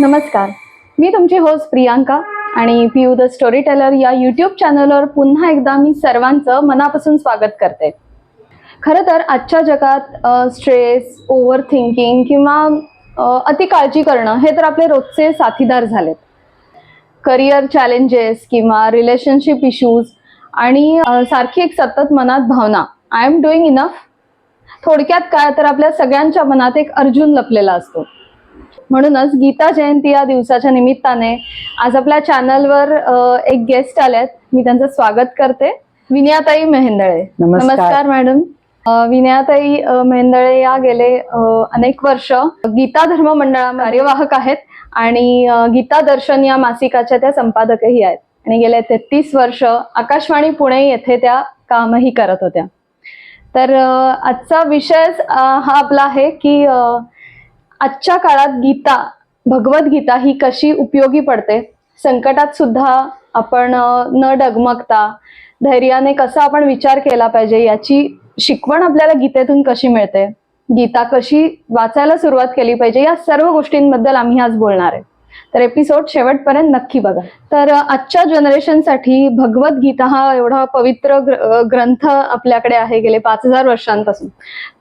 नमस्कार. मी तुमची होस्ट प्रियांका आणि पी द स्टोरी टेलर या यूट्यूब चॅनलवर पुन्हा एकदा मी सर्वांचं मनापासून स्वागत करते. खरं तर आजच्या जगात स्ट्रेस ओव्हर थिंकिंग किंवा अति काळजी करणं हे तर आपले रोजचे साथीदार झालेत. करिअर चॅलेंजेस किंवा रिलेशनशिप इश्यूज आणि सारखी एक सतत मनात भावना. आय एम डुईंग इनफ थोडक्यात काय तर आपल्या सगळ्यांच्या मनात एक अर्जुन लपलेला असतो. म्हणूनच गीता जयंती या दिवसाच्या निमित्ताने आज आपल्या चॅनलवर एक गेस्ट आलेत मी त्यांचं स्वागत करते. विनयाताई मेहेंदळे. नमस्कार. मॅडम. विनयाताई मेहेंदळे या गेले अनेक वर्ष. गीता धर्म मंडळा कार्यवाहक आहेत आणि गीता दर्शन या मासिकाच्या त्या संपादकही आहेत. आणि गेले तेहतीस वर्ष आकाशवाणी पुणे येथे त्या कामही करत होत्या. तर आजचा विषयच अ, हा आपला आहे की आजच्या काळात गीता भगवद्गीता ही कशी उपयोगी पडते? संकटात सुद्धा आपण न डगमगता धैर्याने कसा आपण विचार केला पाहिजे याची शिकवण आपल्याला गीतेतून कशी मिळते? गीता कशी वाचायला सुरुवात केली पाहिजे या सर्व गोष्टींबद्दल आम्ही आज बोलणार आहे. तर एपिसोड शेवटपर्यंत नक्की बघा. तर आजच्या जनरेशनसाठी भगवद्गीता हा एवढा पवित्र ग्रंथ आपल्याकडे आहे गेले पाच हजार वर्षांपासून.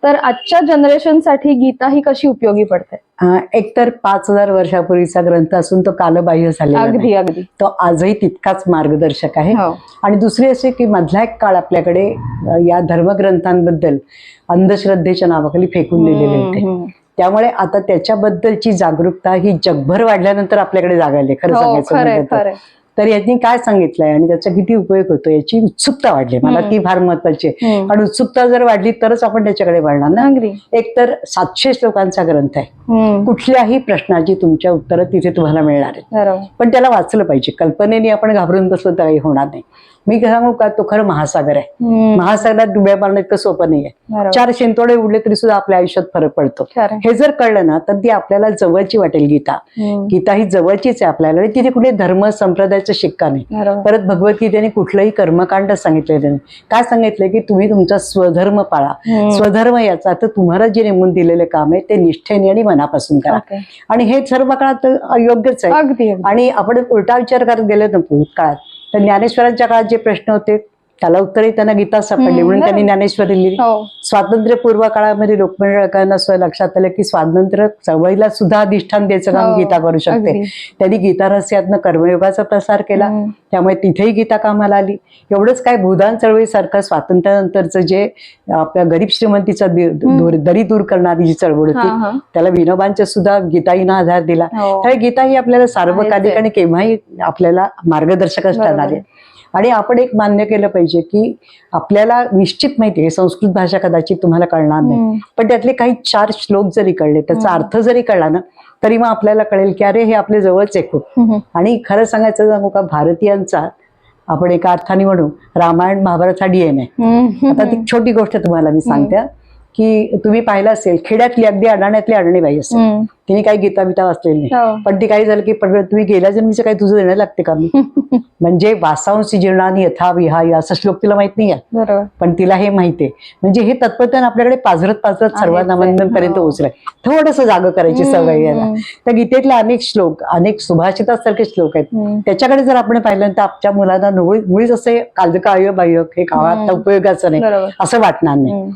तर आजच्या जनरेशनसाठी गीता ही कशी उपयोगी पडते? एकतर पाच हजार वर्षापूर्वीचा ग्रंथ असून तो कालबाह्य झालेला अगदी. अगदी. तो आजही तितकाच मार्गदर्शक आहे. हो. आणि दुसरी असे की मधला एक काळ आपल्याकडे या धर्मग्रंथांबद्दल अंधश्रद्धेच्या नावाखाली फेकून दिलेले होते. त्यामुळे आता त्याच्याबद्दलची जागरूकता ही जगभर वाढल्यानंतर आपल्याकडे जागायली खरं हो सांगायचं तर. यांनी काय सांगितलंय आणि त्याचा किती उपयोग होतो याची उत्सुकता वाढली. मला. ती फार महत्वाची आहे. आणि उत्सुकता जर वाढली तरच आपण त्याच्याकडे वळणार ना? एक तर सातशे श्लोकांचा ग्रंथ आहे. कुठल्याही प्रश्नाची तुमच्या उत्तरं तिथे तुम्हाला मिळणार आहेत. पण त्याला वाचलं पाहिजे. कल्पनेने आपण घाबरून बसलो तर काही होणार नाही. मी सांगू का? तो खरं महासागर आहे. महासागरात डुब्या मारणं इतकं सोपं नाहीये. चार शिंतोडे उडले तरी सुद्धा आपल्या आयुष्यात फरक पडतो. हे जर कळलं ना तर ती आपल्याला जवळची वाटेल गीता. गीता ही जवळचीच आहे आपल्याला आणि तिथे कुठे धर्म संप्रदायाचा शिक्का नाही. परत भगवद्गीतेने कुठलंही कर्मकांड सांगितलेलं नाही. काय सांगितलंय की तुम्ही तुमचा स्वधर्म पाळा. स्वधर्म याचा तर तुम्हाला जे नेमून दिलेले काम आहे ते निष्ठेने आणि मनापासून करा. आणि हे सर्व काळात अयोग्यच आहे. आणि आपण उलटा विचार करत गेलो ना भूतकाळात. तर ज्ञानेश्वरांच्या काळात जे प्रश्न होते त्याला उत्तरही त्यांना गीता सापडली म्हणून त्यांनी. ज्ञानेश्वरी लिहिली हो स्वातंत्र्य पूर्व काळामध्ये लोकमंडळकांना स्वतः लक्षात आलं की स्वातंत्र्य चळवळीला सुद्धा अधिष्ठान द्यायचं काम हो, गीता करू शकते. त्यांनी गीता रहस्यातनं कर्मयोगाचा प्रसार केला. त्यामुळे तिथेही गीता कामाला आली एवढंच काय भूदान चळवळीसारखं स्वातंत्र्यानंतरचं जे आपल्या गरीब श्रीमंतीचा दूर- दरी करणारी जी चळवळ होती. त्याला विनोबांच्या सुद्धा गीताईनं आधार दिला हो. तर गीता ही आपल्याला सार्वकालिक आणि केव्हाही आपल्याला मार्गदर्शकच बरोबर. ठरणार आहे आणि आपण एक मान्य केलं पाहिजे की आपल्याला निश्चित माहिती आहे संस्कृत भाषा कदाचित तुम्हाला कळणार नाही. पण त्यातले काही चार श्लोक जरी कळले त्याचा. अर्थ जरी कळला ना तरी मग आपल्याला कळेल की अरे हे आपले जवळच आहे खूप. आणि खरं सांगायचं सांगू का भारतीयांचा आपण एका अर्थाने म्हणू रामायण महाभारत हा डीएनए. आता ती छोटी गोष्ट तुम्हाला मी सांगते की तुम्ही पाहिलं असेल खेड्यातली अगदी अडाण्यातली अडाणीबाई असेल हम्म. तिने काही गीता बिता वाचलेली नाही हो. पण ती काही झालं की पण तुम्ही गेल्या जन्मीचं काही तुझं देणं लागते का मी म्हणजे वासांशी जीर्णानी यथा विहाय असं श्लोक तिला माहीत नाही पण तिला हे माहितीये म्हणजे हे तत्वज्ञान आपल्याकडे पाझरत पाझरत आहेच आहे. सर्वांपर्यंत हो. पोहोचलंय थोडस जाग करायची सवय याला. तर गीतेतले अनेक श्लोक अनेक सुभाषितासारखे श्लोक आहेत. त्याच्याकडे जर आपण पाहिलं तर आपल्या मुलांना मुळी- मुळीच असे कालका अयोबाह्यक हे हम्म. उपयोगाचं नाही असं वाटणार नाही.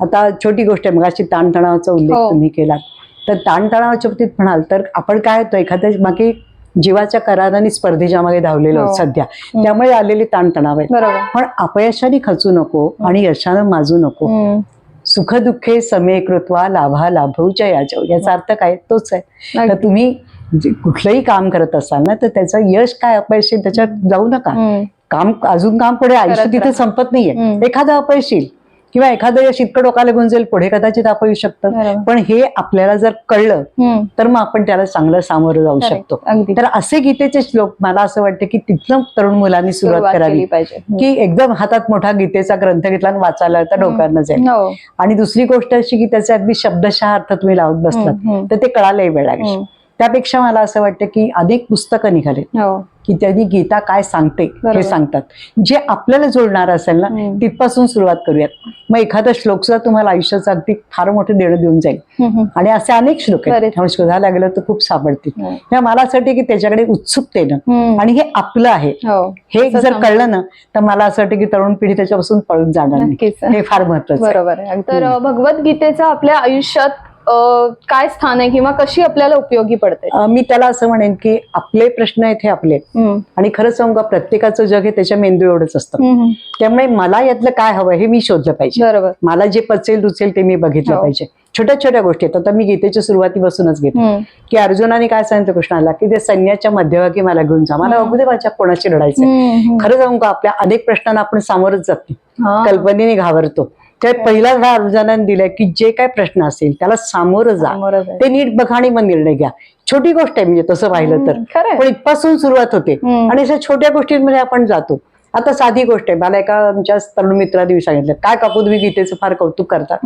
आता छोटी गोष्ट आहे मगाशी ताणतणावाचा उल्लेख हो. तुम्ही केला तर ताणतणावाच्या बाबतीत म्हणाल तर आपण काय होतो एखाद्या मागे जीवाच्या कराराने स्पर्धेच्या मागे धावलेलो आहोत हो. सध्या. त्यामुळे आलेले ताणतणाव आहेत. पण अपयशाने खचू नको आणि यशानं माजू नको. सुख दुःखे समे कृत्वा लाभा लाभवच्या याच्या याचा अर्थ काय? तोच आहे. तर. तुम्ही कुठलंही काम करत असाल ना तर त्याचं यश काय अपयश त्याच्यात जाऊ नका. काम अजून काम पुढे आयुष्य तिथे. संपत नाहीये. एखादं अपयश येईल. किंवा एखादं यश इतकं डोकाला गुंजेल पुढे कदाचित अपयू शकतं बरोबर. पण हे आपल्याला जर कळलं. तर मग आपण त्याला चांगलं सामोरं जाऊ. शकतो तर असे गीतेचे श्लोक मला असं वाटतं की तिथनं तरुण मुलांनी सुरुवात करावी पाहिजे. की एकदम हातात मोठा गीतेचा ग्रंथ घेतला आणि वाचायला तर डोक्यानं जाईल हो आणि दुसरी गोष्ट अशी की त्याचे अगदी शब्दशः अर्थ तुम्ही लावत बसलात हम्म. तर ते कळायलाही वेळ लागेल. त्यापेक्षा मला असं वाटतं की अनेक पुस्तकं निघाले. हो. की त्यांनी गीता काय सांगते. हे सांगतात. जे आपल्याला जोडणार असेल ना. तिथपासून सुरुवात करूयात. मग एखादा श्लोक सुद्धा तुम्हाला आयुष्याचं अगदी फार मोठं देणं देऊन जाईल. आणि असे अनेक श्लोक आहेत. त्यामुळे शोधायला लागलं तर खूप सापडतील. हो. मला असं वाटतं की त्याच्याकडे उत्सुकतेनं हम्म. आणि हे आपलं आहे. हो. हे जर कळलं ना तर मला असं वाटतं की तरुण पिढी त्याच्यापासून पळून जाणार हे फार महत्वाचं बरोबर आहे. तर भगवद्गीतेचं आपल्या आयुष्यात काय स्थान आहे किंवा कशी आपल्याला उपयोगी पडते? मी त्याला असं म्हणेन की आपले प्रश्न आहेत हे आपले. आणि खरं सांगू का प्रत्येकाचं जग हे त्याच्या मेंदू एवढंच असतं. त्यामुळे मला यातलं काय हवं हे मी शोधलं पाहिजे. बरोबर. मला जे पचेल दुचेल ते मी बघितलं हो. पाहिजे. छोट्या छोट्या गोष्टी आहेत. आता मी गीतेच्या सुरुवातीपासूनच घेते. की अर्जुनाने काय सांगितलं कृष्णाला की ते सैन्याच्या मध्यभागी मला घेऊन जा. मला माझ्या कोणाशी लढायचं. खरं सांगू का आपल्या अनेक प्रश्नांना आपण सामोरच जात. कल्पनेने घाबरतो. त्या पहिला अर्जुनाने दिलाय की जे काय प्रश्न असेल त्याला सामोरं जा. ते नीट बघा आणि मग निर्णय घ्या छोटी गोष्ट आहे म्हणजे तसं पाहिलं तर. पण इथपासून सुरुवात होते. आणि अशा छोट्या गोष्टींमध्ये आपण जातो आता साधी गोष्ट आहे मला एका आमच्या तरुण मित्राने सांगितलं काय काकू तुम्ही गीतेचं फार कौतुक करता.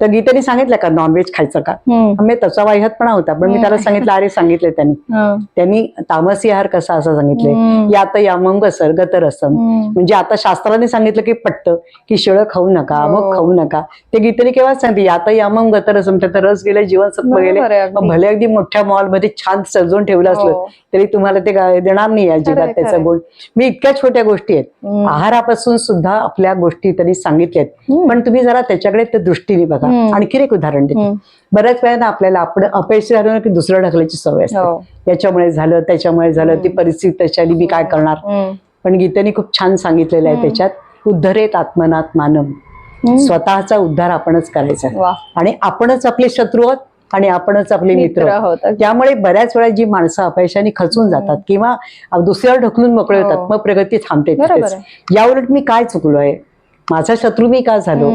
तर गीतेने सांगितलं का नॉनव्हेज खायचं का. मी तसा वाह्यातपणा होता पण मी त्याला सांगितलं अरे सांगितलं त्यांनी. त्यांनी तामसी आहार कसा असं सांगितलंय हम्म. यात यामंग सर्गत रसम हम्म. म्हणजे आता शास्त्राने सांगितलं की पटतं की शिळं खाऊ नका हो. मग खाऊ नका ते गीतेने केव्हा सांगते यात यामंग गत रसम त्यात रस गेले जीवनसत्व गेले भले अगदी मोठ्या मॉलमध्ये छान सजवून ठेवलं असलं हो. तरी तुम्हाला ते देणार नाही अजिबात त्याचा. गुण मी इतक्या छोट्या गोष्टी आहेत. आहारापासून सुद्धा आपल्या गोष्टी त्यांनी सांगितल्यात. पण तुम्ही जरा त्याच्याकडे त्या दृष्टीने बघा. आणखी एक उदाहरण देते. बऱ्याच वेळा आपल्याला आपण अपयशी झालो की दुसरं ढकलायची सवय असते हो. याच्यामुळे झालं त्याच्यामुळे झालं ती परिस्थिती आली मी काय करणार. पण गीतेने खूप छान सांगितलेलं आहे. त्याच्यात उद्धरेत आत्मनात मानव हम्म. स्वतःचा उद्धार आपणच करायचा आणि आपणच आपले शत्रू आहोत आणि आपणच आपले मित्र त्यामुळे बऱ्याच वेळा जी माणसं अपयशाने खचून जातात किंवा दुसऱ्यावर ढकलून मोकळे हो. होतात मग प्रगती थांबते. याउलट मी काय चुकलो आहे माझा शत्रू मी का झालो.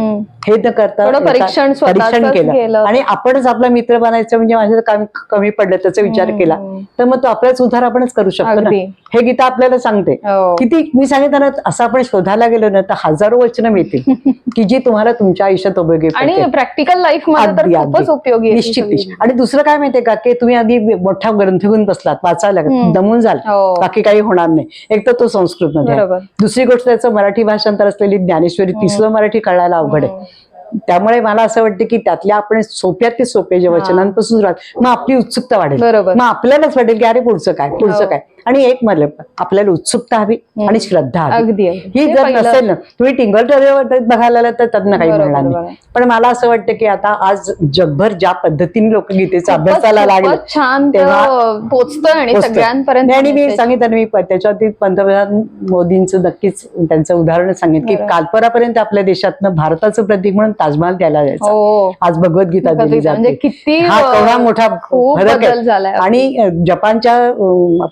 हे न करता परीक्षण परीक्षण केलं. आणि आपणच आपला मित्र बनायचं म्हणजे माझ्या कमी कमी पडलं त्याचा विचार. केला तर मग तो आपलाच उद्धार आपणच करू शकतो ना. हे गीता आपल्याला सांगते हो. किती मी सांगितलं असं आपण शोधायला गेलो ना तर हजारो वचनं मिळतील की जी तुम्हाला तुमच्या आयुष्यात उपयोगी आणि. प्रॅक्टिकल लाईफ तर खूपच. उपयोगी निश्चित. आणि दुसरं काय माहितीये का की तुम्ही आधी मोठा ग्रंथ घेऊन बसलात वाचायला. दमून जाल हो. बाकी काही होणार नाही एक तर तो संस्कृत मध्ये. दुसरी गोष्ट त्याचं मराठी भाषांतर असलेली ज्ञानेश्वरी तिसरं मराठी कळायला अवघड आहे. त्यामुळे मला असं वाटतं की त्यातल्या आपण सोप्यात ते सोपे जे. वचनांपासून राहत मग आपली उत्सुकता वाढेल बरोबर. मग आपल्यालाच वाटेल की अरे पुढचं काय पुढचं हो. काय आणि एक मला आपल्याला उत्सुकता हवी. आणि श्रद्धा हवी अगदी. ही जर नसेल ना तुम्ही टिंगल टॉरीवर बघायला तर त्यातनं काही मिळणार. नाही पण मला असं वाटतं की आता आज जगभर ज्या पद्धतीने लोक गीतेचा अभ्यासाला लागले छान तेव्हा पोचतोय आणि. सगळ्यांपर्यंत आणि मी. सांगितलं मी त्याच्यावरती पंतप्रधान मोदींचं नक्कीच त्यांचं उदाहरण सांगेन की. कालपरापर्यंत आपल्या देशातनं भारताचं प्रतीक म्हणून ताजमहाल द्यायला जायचा हो. आज भगवद्गीता दिली म्हणजे जाते किती हा अ, केवढा मोठा फरक आहे. आणि जपानच्या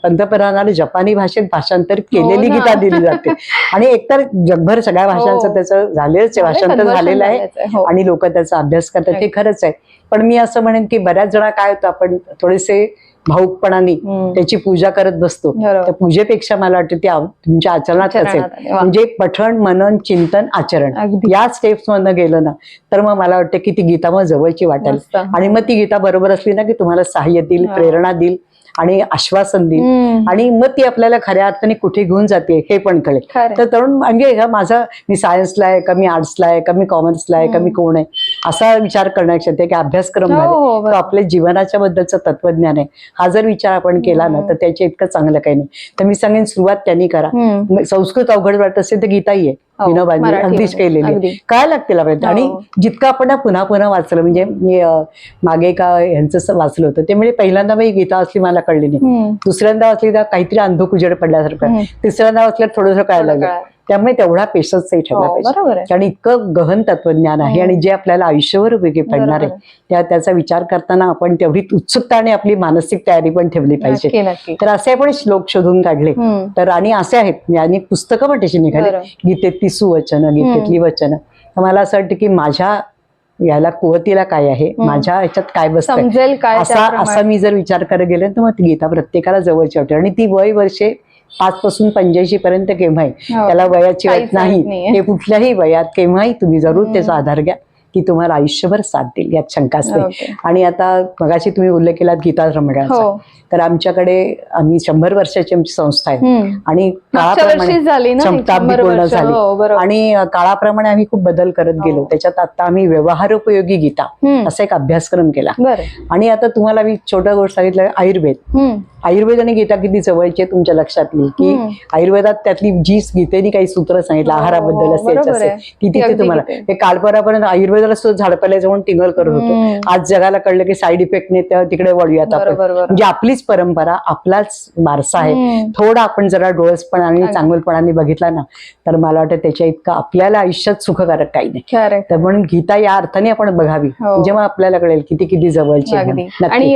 पंतप्रधानाने जपानी भाषेत भाषांतरित केलेली हो ना. गीता दिली जाते. आणि एकतर जगभर सगळ्या भाषांचं हो. त्याचं झालेलंच आहे भाषांतर झालेलं आहे. आणि लोक त्याचा अभ्यास करतात हे खरंच आहे. पण मी असं म्हणेन की बऱ्याच जण काय होतं आपण थोडेसे भाऊकपणाने. त्याची पूजा करत बसतो. त्या पूजेपेक्षा मला वाटतं ती आव- तुमच्या आचरणात असेल. म्हणजे पठण मनन चिंतन आचरण. या स्टेप्स मधनं गेलं ना तर मग मला वाटतं की ती गीता मग जवळची वाटेल. आणि मग ती गीता बरोबर असली ना की तुम्हाला सहाय्य देईल. प्रेरणा देईल आणि आश्वासन देईल. आणि मग ती आपल्याला खऱ्या अर्थाने कुठे घेऊन जाते हे पण कळेल. तर तरुण म्हणजे हा माझा मी सायन्सला आहे का मी आर्ट्सला आहे का मी कॉमर्सला आहे का मी कोण आहे असा विचार करण्यापेक्षा ते की अभ्यासक्रम हो, झाले. हो, तो. आपल्या जीवनाच्या बद्दलचं तत्वज्ञान आहे. हा जर विचार आपण केला ना तर त्याच्या इतकं चांगलं काही नाही. तर मी सांगेन सुरुवात त्यांनी करा. संस्कृत अवघड वाटत असेल तर गीताही आहे. विनोबांनी मराठीमध्ये. अगदीच केलेली. काय लागतील आपल्याला आणि हो. जितकं आपण पुन्हा पुन्हा वाचलं म्हणजे मी मागे का ह्यांचं असं वाचलं होतं ते म्हणजे पहिल्यांदा मी गीता असली मला कळली नाही. दुसऱ्यांदा वाचली तर काहीतरी अंधुक उजेड पडल्यासारखं. तिसऱ्यांदा वाचल्यावर थोडंसं थोडं लागलं. त्यामुळे तेवढा पेशन्सही ठेवला हो, पाहिजे. कारण इतकं गहन तत्वज्ञान आहे आणि जे आपल्याला आयुष्यभर उपयोगी पडणार आहे. त्या त्याचा विचार करताना आपण तेवढी उत्सुकता आणि आपली मानसिक तयारी पण ठेवली पाहिजे. तर असे आपण श्लोक शोधून काढले. तर आणि असे आहेत आणि पुस्तकं पण त्याची निघाली. गीतेतली सुवचन गीतेतली वचन. तर मला असं वाटतं की माझ्या याला कुवतीला काय आहे? माझ्या ह्याच्यात काय बसतं असा. असा मी जर विचार करत गेले तर मग गीता प्रत्येकाला जवळची वाटते आणि ती वय वर्षे पाच पासून पंच्याऐंशी पर्यंत केव्हाही हो. त्याला वयाची अट नाही. ते कुठल्याही वयात केव्हाही तुम्ही जरूर त्याचा आधार घ्या की तुम्हाला आयुष्यभर साथ देईल यात शंकाच नाही ओके. आणि आता मगाशी तुम्ही उल्लेख केलात गीता मंडळाचा हो तर आमच्याकडे आम्ही शंभर वर्षाची आमची संस्था आहे. आणि काळाप्रमाणे ही शताब्दी पूर्ण. झाली. आणि काळाप्रमाणे आम्ही खूप बदल करत गेलो हो. त्याच्यात आता आम्ही व्यवहारोपयोगी गीता. असा एक अभ्यासक्रम केला आणि आता तुम्हाला मी छोटा गोष्ट सांगितलं आयुर्वेद. आयुर्वेद आणि गीता किती जवळची आहे तुमच्या लक्षात येईल की. आयुर्वेदात त्यातली जी गीतेने काही सूत्र सांगितलं आहाराबद्दल असेल बरोबर असेल आहे. ती ती तिथे तुम्हाला. हे कालपरापर्यंत आयुर्वेदाला सुद्धा झाडपाल्याचं म्हणून टिंगल करत होतो. आज जगाला कळलं की साईड इफेक्टने त्या तिकडे वळूयात आपण म्हणजे आपलीच परंपरा आपलाच वारसा आहे. थोडा आपण जरा डोळसपणाने अगदी. चांगलपणाने बघितला ना तर मला वाटतं त्याच्या इतकं आपल्याला आयुष्यात सुखकारक काही नाही. तर म्हणून गीता या अर्थाने आपण बघावी हो. जेव्हा आपल्याला कळेल किती किती जवळची. आणि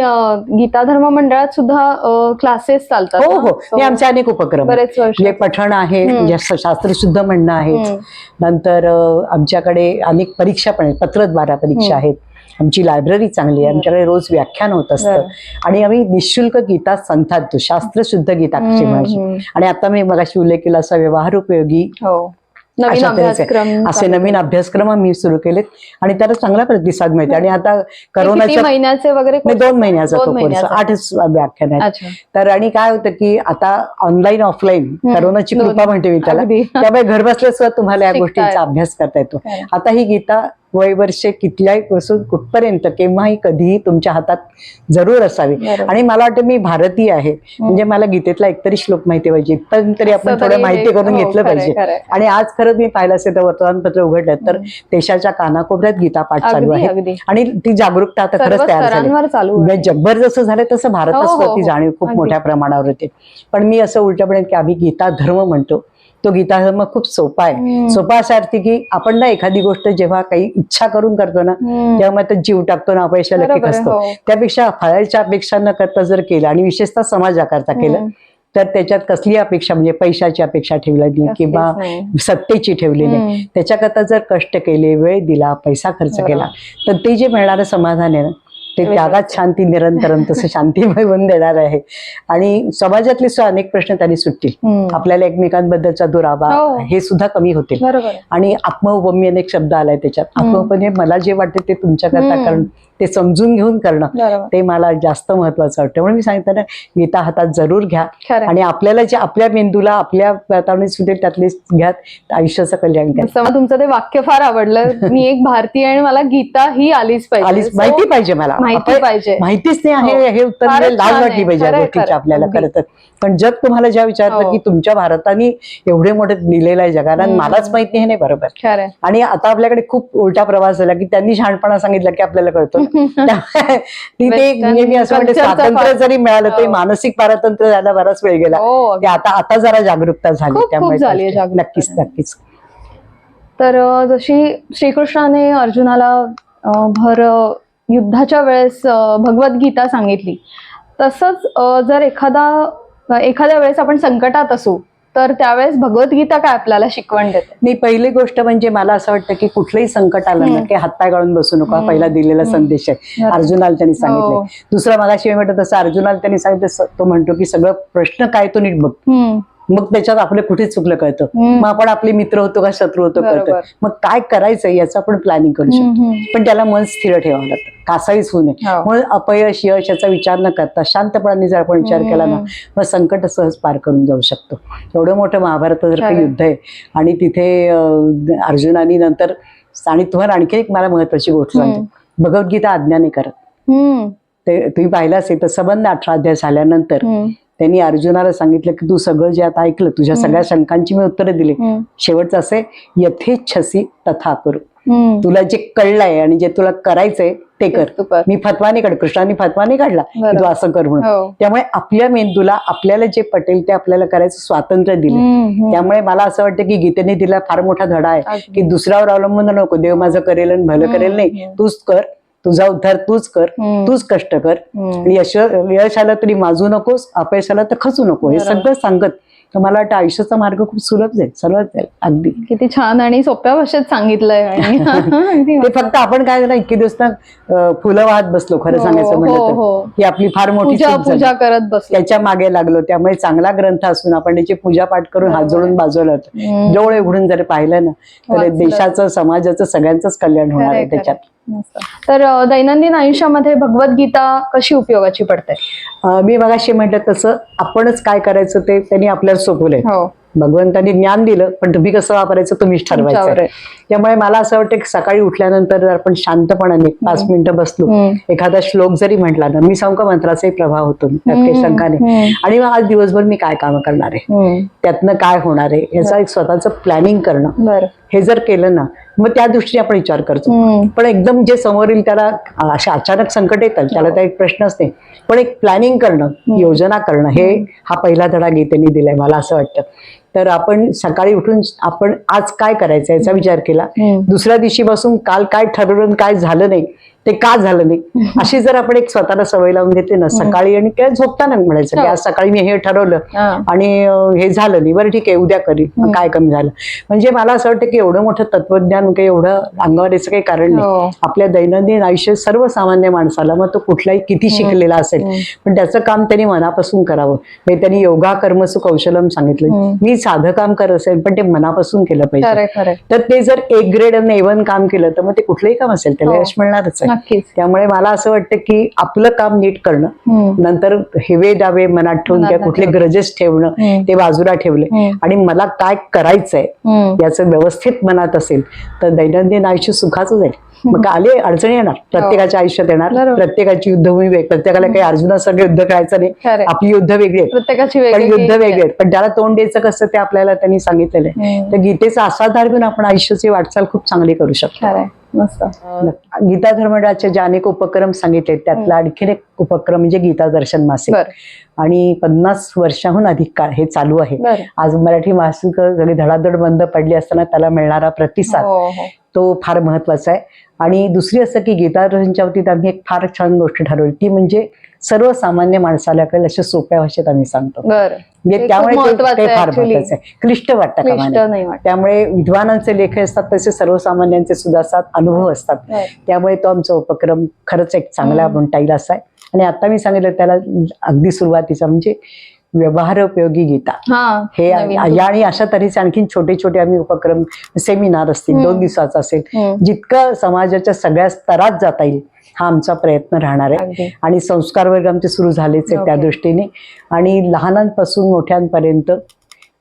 गीता धर्म मंडळात सुद्धा क्लासेस चालतात हो? हो हे आमचे अनेक उपक्रम म्हणजे पठण आहे हम्म. जास्त शास्त्र शुद्ध म्हणणं आहे. नंतर आमच्याकडे अनेक परीक्षा पण आहेत पत्रद्वारा परीक्षा हम्म. आहेत आमची लायब्ररी चांगली आहे आमच्याकडे रोज व्याख्यान होत असतं बरं. आणि आम्ही निशुल्क गीता संथातो शास्त्र शुद्ध गीता. आणि आता मी मगाशी उल्लेख केला असा व्यवहार उपयोगी हो असे नवीन अभ्यासक्रम आम्ही सुरू केलेत आणि त्याला चांगला प्रतिसाद मिळते आणि आता करोनाच्या महिन्याचे वगैरे दोन महिन्याचा तो कोर्स. आठच व्याख्यान आहे तर आणि काय होतं की आता ऑनलाईन ऑफलाईन. करोनाची. कृपा म्हणते मी त्याला. त्यामुळे घर बसल्या सुद्धा तुम्हाला या गोष्टींचा. अभ्यास करता येतो. आता ही गीता वय वर्षे कितल्याही पासून कुठपर्यंत केव्हाही कधीही तुमच्या हातात जरूर असावी. आणि मला वाटतं मी भारतीय आहे. म्हणजे मला गीतेतला एकतरी श्लोक माहिती पाहिजे. इथपर्यंत तरी आपण थोडं माहिती हे- करून हो, घेतलं पाहिजे. आणि आज खरंच मी पाहिलं असेल तर वर्तमानपत्र उघडलं तर देशाच्या कानाकोपऱ्यात गीता पाठ चालू आहे. आणि ती जागरूकता आता खरंच तयार झाली. म्हणजे जगभर जसं झालं तसं भारतात हो, हो, सुद्धा ती हो. जाणीव खूप. मोठ्या प्रमाणावर होते. पण मी असं उलटपणे की आम्ही गीता धर्म म्हणतो. तो गीता धर्म खूप सोपा आहे. सोपा असा अर्थ की आपण ना एखादी गोष्ट जेव्हा काही इच्छा करून करतो ना. तेव्हा मग तो जीव टाकतो ना अपयशाला की बरोबर आहे, खसतो हो. त्यापेक्षा फळाच्या अपेक्षा न करता जर केलं आणि विशेषतः समाजाकरता केलं. तर त्याच्यात कसली अपेक्षा म्हणजे पैशाची अपेक्षा ठेवली नाही किंवा. सत्तेची ठेवली. नाही त्याच्याकरता जर कष्ट केले वेळ दिला पैसा खर्च. केला तर ते जे मिळणारं समाधान आहे ना ते त्यागात. शांती निरंतरम तसं शांतीमय होऊन देणार आहे आणि समाजातले सुद्धा अनेक प्रश्न त्यांनी सुटतील. आपल्याला एकमेकांबद्दलचा दुरावा हो. हे सुद्धा कमी होतील. आणि आत्मउपमी अनेक शब्द आलाय त्याच्यात हम्म. आत्मउपमी मला जे वाटते ते तुमच्याकरता. करणं ते समजून घेऊन करणं ते मला जास्त महत्वाचं वाटतं म्हणून मी सांगितलं ना गीता हातात जरूर घ्या. आणि आपल्याला जे आपल्या मेंदूला आपल्या वातावरणात सुटेल त्यातले घ्या आयुष्याचं कल्याण करा मला तुमचं ते वाक्य फार आवडलं मी एक भारतीय आणि मला गीता ही आलीच पाहिजे आलीच माहिती पाहिजे मला माहिती पाहिजे माहितीच नाही आहे हो. हे उत्तर छान वाटली. पाहिजे गोष्टीची. आपल्याला. खरं तर पण जग तुम्हाला जेव्हा विचारलं हो. की तुमच्या भारताने एवढे मोठे दिलेलं आहे जगाला. मलाच माहीत हे नाही बरोबर. आणि आता आपल्याकडे खूप उलटा प्रवास झाला की त्यांनी शहाणपणा सांगितलं की आपल्याला कळतं त्यामुळे ती ते Western म्हणजे मी असं म्हणते स्वातंत्र्य जरी मिळालं तरी हो. मानसिक पारतंत्र्य जायला बराच वेळ गेला हो ते आता आता जरा जागरूकता झाली त्यामुळे. नक्कीच नक्कीच तर जशी श्रीकृष्णाने अर्जुनाला भर युद्धाच्या वेळेस भगवद्गीता सांगितली तसंच जर एखादा एखाद्या वेळेस आपण संकटात असू तर त्यावेळेस भगवद्गीता काय आपल्याला शिकवण देते नाही पहिली गोष्ट म्हणजे मला असं वाटतं की कुठलंही संकट आलं ना. की हातपाय गाळून बसू नका. पहिला दिलेला. संदेश आहे. अर्जुनाला त्यांनी हो. सांगितलं दुसरा मगाशी मी म्हटलं तसं अर्जुनाला त्यांनी सांगितलं तो म्हणतो की सगळं प्रश्न काय तो नीट बघ मग त्याच्यात आपलं कुठे चुकलं कळतं. मग आपण आपले मित्र होतो का शत्रू होतो कळतं. मग काय करायचं याचं आपण प्लॅनिंग करू शकतो. पण त्याला मन स्थिर ठेवावं लागतं कासावीस होऊ नये हो. मग अपयश यश याचा विचार न करता शांतपणाने जर आपण विचार केला ना. मग संकट सहज पार करून जाऊ शकतो एवढं मोठं महाभारतासारखं. युद्ध आहे आणि तिथे अर्जुनानी नंतर आणि तुम्हाला आणखी एक मला महत्वाची गोष्ट सांगतो भगवद्गीता आज्ञा नाही करत ते तुम्ही पाहिलं असेल तर संबंध अठरा अध्याय झाल्यानंतर त्यांनी अर्जुनाला सांगितलं की तू सगळं जे आता ऐकलं तुझ्या. सगळ्या शंकांची मी उत्तरं दिली शेवटचं असे यथेच्छसी तथा करू. तुला जे कळलंय आणि जे तुला करायचंय ते कर. मी फतवा नाही काढ कृष्णाने फतवा नाही काढला. तू असं कर म्हणून हो. त्यामुळे आपल्या मेंदूला आपल्याला जे पटेल ते आपल्याला करायचं स्वातंत्र्य दिलं. त्यामुळे मला असं वाटतं की गीतेने दिला फार मोठा धडा आहे. की दुसऱ्यावर अवलंबून नको देव माझं करेल आणि भलं करेल नाही. तूच कर तुझा उद्धार तूच कर. तूच कष्ट कर यश यश आलं तरी माजू नकोस अपयश आलं तर खचू नको हे. सगळं सांगत तर मला वाटतं आयुष्याचा मार्ग खूप सुलभ जाईल सरळ जाईल अगदी किती छान आणि सोप्या भाषेत सांगितलंय ते फक्त आपण काय झालं इतके दिवस ना फुलं वाहत बसलो खरं हो, सांगायचं म्हणलं हो. आपली फार मोठी पूजा करत बसलो त्याच्यामागे लागलो त्यामुळे चांगला ग्रंथ असून आपण त्याची पूजा पाठ करून हात. जोडून बाजूला होतो. डोळे उघडून जर पाहिलं ना तर. देशाचं समाजाचं सगळ्यांचंच कल्याण होणार आहे त्याच्यात. तर दैनंदिन आयुष्यामध्ये भगवद्गीता कशी उपयोगाची पडते? मी मगाशी म्हटलं तसं आपणच काय करायचं ते त्यांनी आपल्याला सोपवलंय. हो. भगवंतांनी ज्ञान दिलं पण तुम्ही कसं वापरायचं तुम्हीच ठरवायचं. त्यामुळे मला असं वाटतं की सकाळी उठल्यानंतर जर आपण शांतपणाने पाच मिनिटं बसलो. एखादा श्लोक जरी म्हटला ना मी सांगू का मंत्राचाही प्रभाव होतो त्यात काही हम्म, शंका नाही हम्म. आणि मग आज दिवसभर मी काय कामं करणार आहे. त्यातनं काय होणार आहे? याचा एक स्वतःचं प्लॅनिंग करणं. हे जर केलं ना मग त्या दृष्टीने आपण विचार करतो. पण एकदम जे समोर येईल त्याला अशा अचानक संकट येतात त्याला त्या एक प्रश्नच नाही पण एक प्लॅनिंग करणं योजना करणं हे हा पहिला धडा गीतेने दिलाय मला असं वाटतं. तर आपण सकाळी उठून आपण आज काय करायचं याचा विचार केला. दुसऱ्या दिवशी बसून काल काय ठरवलं काय झालं नाही ते का झालं नाही? अशी जर आपण एक स्वतःला सवय लावून घेतली ना सकाळी आणि काय झोपताना म्हणायचं की आज सकाळी मी हे ठरवलं हा. आणि हे झालं नाही. बरं ठीक आहे उद्या करीन. काय कमी झालं? म्हणजे मला असं वाटतं की एवढं मोठं तत्वज्ञान काही एवढं अंगावर याचं काही कारण हो. नाही आपल्या दैनंदिन आयुष्यात सर्वसामान्य माणसाला मग तो कुठलाही किती शिकलेला असेल पण त्याचं काम त्यांनी मनापासून करावं. म्हणजे त्यांनी योगा कर्मसु कौशलम सांगितलं. मी साधं काम करत असेल पण ते मनापासून केलं पाहिजे. तर ते जर एक ग्रेड आणि एवन काम केलं तर मग ते कुठलंही काम असेल त्याला हो. यश मिळणारच आहे. नक्कीच त्यामुळे मला असं वाटतं की आपलं काम नीट करणं. नंतर हेवे दावे मनात ठेवून किंवा कुठले. ग्रजेस ठेवणं. ते बाजूला ठेवले. आणि मला काय करायचंय. याचं व्यवस्थित मनात असेल तर दैनंदिन आयुष्य सुखाचं जाईल मग आले अडचणी येणार प्रत्येकाच्या आयुष्यात येणार. प्रत्येकाची युद्धभूमी वेग प्रत्येकाला काही अर्जुनासारखं युद्ध करायचं नाही. आपली युद्ध वेगळी आहेत प्रत्येकाची युद्ध वेगळे आहेत पण त्याला तोंड द्यायचं कसं ते आपल्याला त्यांनी सांगितलेलं आहे. तर गीतेचा आस्वाद घेऊन आपण आयुष्याची वाटचाल खूप चांगली करू शकतो मस्त. गीता धर्मडाचे जे अनेक उपक्रम सांगितले त्यातला आणखीन एक उपक्रम म्हणजे गीता दर्शन मासिक. आणि पन्नास वर्षाहून अधिक काळ हे चालू आहे. आज मराठी मासिक जरी धडाधड बंद पडली असताना त्याला मिळणारा प्रतिसाद हो हो. तो फार महत्त्वाचा आहे. आणि दुसरी असं की गीता दर्शनच्या बाबतीत आम्ही एक फार छान गोष्ट ठरवली. ती म्हणजे सर्वसामान्य माणसाला कळेल अशा सोप्या भाषेत आम्ही सांगतो म्हणजे त्यामुळे ते- फार. महत्वाचं आहे क्लिष्ट वाटतं त्यामुळे विद्वानांचे लेख असतात तसे सर्वसामान्यांचे सुद्धा असतात अनुभव असतात. त्यामुळे तो आमचा उपक्रम खरंच एक चांगला म्हणता येईल असा आहे आणि आता मी सांगितलं त्याला अगदी सुरुवातीचा म्हणजे व्यवहार उपयोगी गीता हा. या आणि अशा तऱ्हेचे आणखीन छोटे छोटे आम्ही उपक्रम सेमिनार असतील. दोन दिवसाचा असेल. जितकं समाजाच्या सगळ्या स्तरात जाता येईल हा आमचा प्रयत्न राहणार आहे. आणि संस्कार वर्ग आमचे सुरू झालेच आहेत त्या. दृष्टीने आणि लहानांपासून मोठ्यांपर्यंत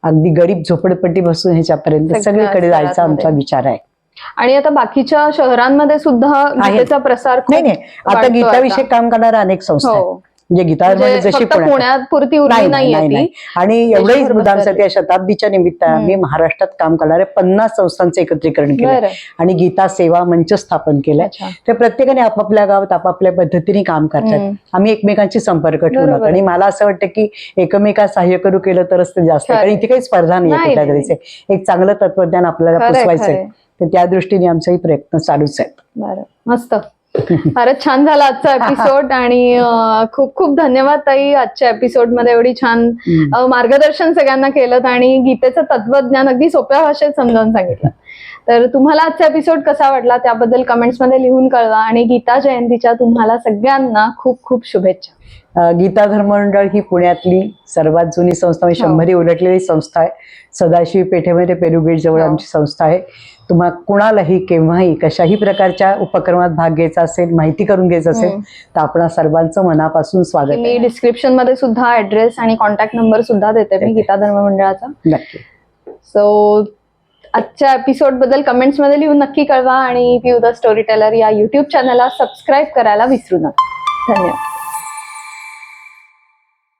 अगदी गरीब झोपडपट्टीपासून ह्याच्यापर्यंत सगळ्या सगळीकडे जायचा आमचा. विचार आहे आणि आता बाकीच्या शहरांमध्ये सुद्धा गीतेचा प्रसार नाही नाही आता गीताविषयी. काम करणाऱ्या अनेक संस्था म्हणजे गीता म्हणजे जशी उरली नाही आणि एवढंही पसरली. या शताब्दीच्या निमित्तानं आम्ही महाराष्ट्रात काम करणाऱ्या पन्नास संस्थांचं एकत्रीकरण केलं. आणि गीता सेवा मंच स्थापन केलाय तर प्रत्येकाने आपापल्या गावात आपापल्या पद्धतीने काम करतात. आम्ही एकमेकांशी संपर्क बरोबर. आणि मला असं वाटतं की एकमेका सहाय्य करू केलं तरच ते जास्त. कारण इथे काही स्पर्धा नाही कुठल्या एक चांगलं तत्वज्ञान आपल्याला खरंय. तर त्या दृष्टीने आमचाही प्रयत्न चालूच आहे बरं. मस्त. फारच छान झाला आजचा एपिसोड आणि खूप खूप धन्यवाद ताई आजच्या एपिसोडमध्ये एवढी छान मार्गदर्शन सगळ्यांना केलं आणि गीतेचं तत्वज्ञान अगदी सोप्या भाषेत समजावून सांगितलं. तर तुम्हाला आजचा एपिसोड कसा वाटला त्याबद्दल कमेंट्समध्ये लिहून कळवा आणि गीता जयंतीच्या तुम्हाला सगळ्यांना खूप खूप शुभेच्छा. गीता धर्ममंडळ ही पुण्यातली सर्वात जुनी संस्था म्हणजे हो. शंभरी उलटलेली संस्था आहे. सदाशिव पेठेमध्ये पेरुगेट जवळ हो. आमची संस्था आहे. तुम्हा कुणालाही केव्हाही कशाही प्रकारच्या उपक्रमात भाग घ्यायचा असेल माहिती करून घ्यायचं असेल. तर आपण सर्वांचं मनापासून स्वागत मी डिस्क्रिप्शनमध्ये सुद्धा ऍड्रेस आणि कॉन्टॅक्ट नंबर सुद्धा देते मी गीता धर्म मंडळाचा नक्की. सो आजच्या एपिसोडबद्दल कमेंट्समध्ये लिहून नक्की कळवा आणि व्ह्यू द स्टोरी टेलर या युट्यूब चॅनलला सबस्क्राईब करायला विसरू नका. धन्यवाद.